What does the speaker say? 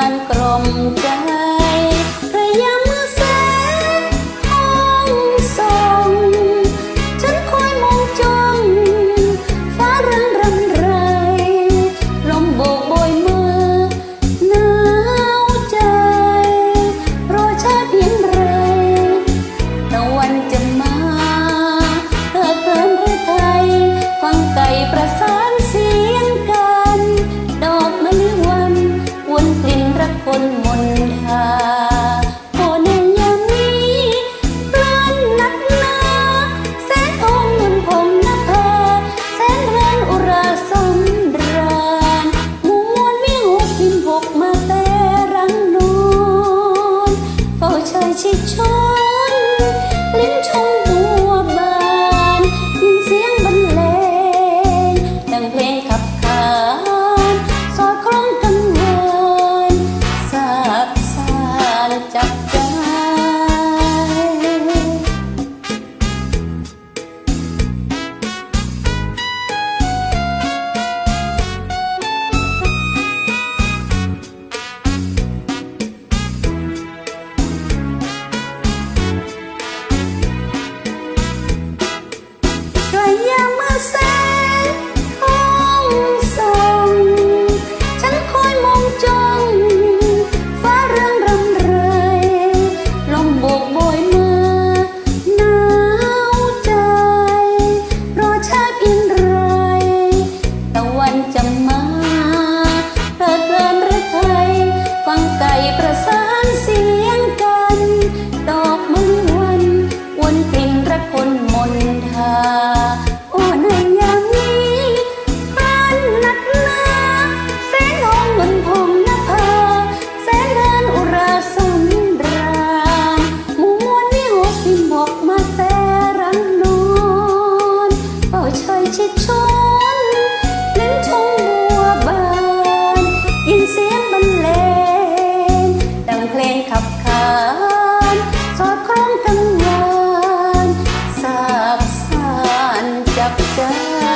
านกรม ลิ้นชมบัวบานเสียงบรรเลงดังเพลงขับขาน 哇